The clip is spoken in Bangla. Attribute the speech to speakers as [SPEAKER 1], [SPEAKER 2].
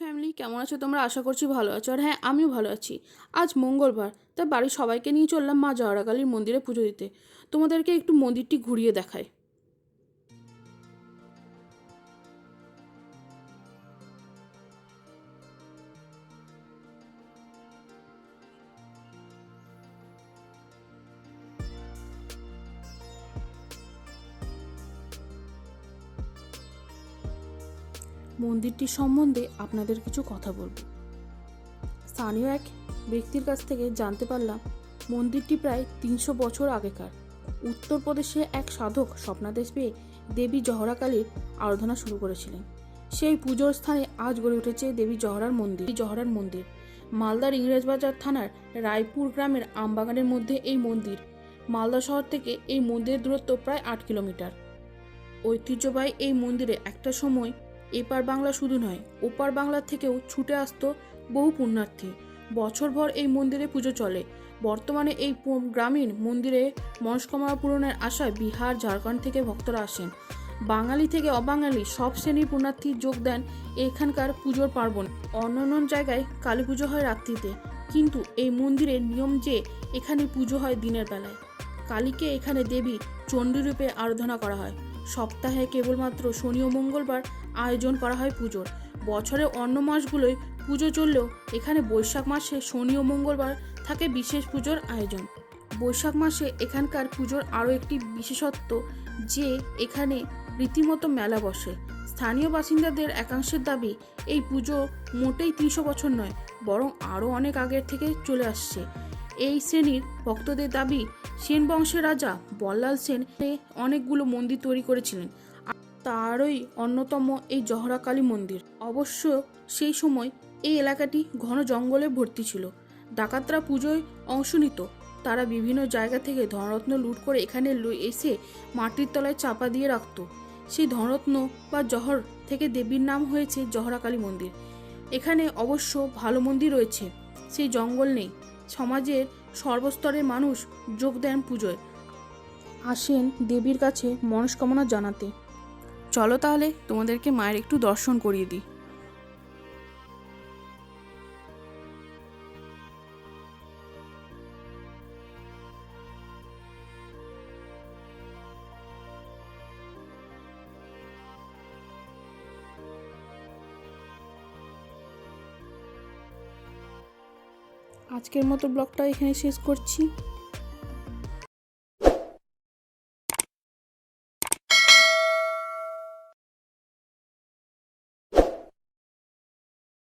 [SPEAKER 1] ফ্যামিলি কেমন আছো তোমরা? আশা করছি ভালো আছো। আর হ্যাঁ আমিও ভালো আছি। আজ মঙ্গলবার, তাই বাড়ির সবাইকে নিয়ে চললাম মা জহরাকালীর মন্দিরে পুজো দিতে। তোমাদেরকে একটু মন্দিরটি ঘুরিয়ে দেখায় মন্দিরটির সম্বন্ধে আপনাদের কিছু কথা বলব। স্থানীয় এক ব্যক্তির কাছ থেকে জানতে পারলাম, মন্দিরটি প্রায় তিনশো বছর আগেকার। উত্তরপ্রদেশে এক সাধক স্বপ্নাদেশ পেয়ে দেবী জহরাকালীর আরাধনা শুরু করেছিলেন। সেই পুজোর স্থানে আজ গড়ে উঠেছে দেবী জহরার মন্দির। জহরার মন্দির, মালদার ইংরেজবাজার থানার রায়পুর গ্রামের আমবাগানের মধ্যে এই মন্দির। মালদা শহর থেকে এই মন্দিরের দূরত্ব প্রায় আট কিলোমিটার। ঐতিহ্যবাহী এই মন্দিরে একটা সময় এপার বাংলা শুধু নয়, ওপার বাংলা থেকেও ছুটে আসতো বহু পুণ্যার্থী। বছরভর এই মন্দিরে পুজো চলে। বর্তমানে এই গ্রামীণ মন্দিরে মনস্কামনা পূরণের আশায় বিহার, ঝাড়খণ্ড থেকে ভক্তরা আসেন। বাঙালি থেকে অবাঙালি সব শ্রেণির পুণ্যার্থী যোগ দেন এখানকার পুজোর পার্বণ। অন্য অন্য জায়গায় কালী পুজো হয় রাত্রিতে, কিন্তু এই মন্দিরের নিয়ম যে এখানে পুজো হয় দিনের বেলায়। কালীকে এখানে দেবী চণ্ডীরূপে আরাধনা করা হয়। সপ্তাহে কেবলমাত্র শনি ও মঙ্গলবার আয়োজন করা হয় পুজোর। বছরের অন্য মাসগুলোয় পুজো চললেও এখানে বৈশাখ মাসে শনি ও মঙ্গলবার থাকে বিশেষ পুজোর আয়োজন। বৈশাখ মাসে এখানকার পুজোর আরও একটি বিশেষত্ব যে এখানে রীতিমতো মেলা বসে। স্থানীয় বাসিন্দাদের একাংশের দাবি, এই পুজো মোটেই তিনশো বছর নয়, বরং আরও অনেক আগের থেকে চলে আসছে। এই শ্রেণির ভক্তদের দাবি সেন বংশের রাজা বল্লাল সেন অনেকগুলো মন্দির তৈরি করেছিলেন। তারই অন্যতম এই জহরাকালী মন্দির। অবশ্য সেই সময় এই এলাকাটি ঘন জঙ্গলে ভর্তি ছিল। ডাকাতরা পুজোয় অংশ নিত। তারা বিভিন্ন জায়গা থেকে ধনরত্ন লুট করে এখানে এসে মাটির তলায় চাপা দিয়ে রাখত। সেই ধনরত্ন বা জহর থেকে দেবীর নাম হয়েছে জহরাকালী মন্দির। এখানে অবশ্য ভালো মন্দির রয়েছে। সেই জঙ্গল নেই। সমাজের সর্বস্তরের মানুষ যোগ দেন পুজোয়। আসেন দেবীর কাছে মনস্কামনা জানাতে। চলো তাহলে তোমাদেরকে মায়ের একটু দর্শন করিয়ে দিই। আজকের মতো ব্লগটা এখানে শেষ করছি।